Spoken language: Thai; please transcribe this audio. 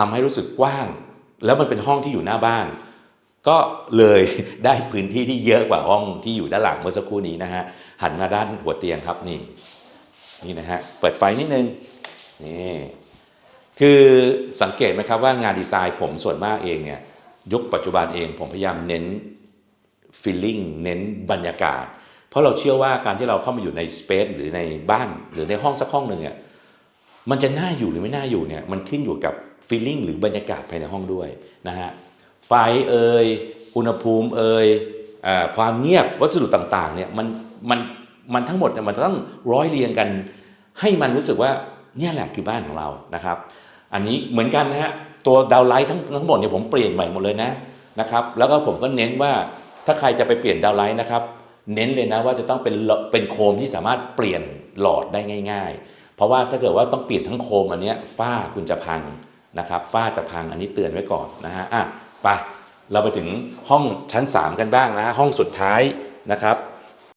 ทำให้รู้สึกกว้าง แล้วมันเป็นห้องที่อยู่หน้าบ้าน ก็เลยได้พื้นที่ที่เยอะกว่าห้องที่อยู่ด้านหลังเมื่อสักครู่นี้นะฮะหันมาด้านหัวเตียงครับนี่นี่นะฮะเปิดไฟนิดนึงนี่คือสังเกตไหมครับว่างานดีไซน์ผมส่วนมากเองเนี่ยยุคปัจจุบันเองผมพยายามเน้น feeling เน้นบรรยากาศ เพราะเราเชื่อว่าการที่เราเข้ามาอยู่ในสเปซหรือในบ้าน หรือในห้องสักห้องหนึ่งเนี่ย มันจะน่าอยู่หรือไม่น่าอยู่เนี่ยมันขึ้นอยู่กับ feeling หรือบรรยากาศภายในห้องด้วยนะฮะไฟเอ่ยอุณหภูมิเอ่ยอความเงียบวัสดุต่างๆเนี่ยมันมันมันทั้งหมดเนี่ยมันต้องร้อยเรียงกัน ให้มันรู้สึกว่าเนี่ยแหละคือบ้านของเรานะครับ อันนี้เหมือนกันนะฮะตัวดาวไลท์ทั้งทั้งหมดเนี่ยผมเปลี่ยนใหม่หมดเลยนะนะครับ แล้วก็ผมก็เน้นว่าถ้าใครจะไปเปลี่ยนดาวไลท์นะครับ เน้นเลยนะว่าจะต้องเป็นเป็นโคมที่สามารถเปลี่ยนหลอดได้ง่าย ๆ เพราะว่าถ้าเกิดว่าต้องเปลี่ยนทั้งโคมอันนี้ฝ้าคุณจะพังนะครับฝ้าจะพังอันนี้เตือนไว้ก่อนนะฮะอะไปเราไปถึงห้องชั้น 3 กันบ้างนะห้องสุดท้ายนะครับ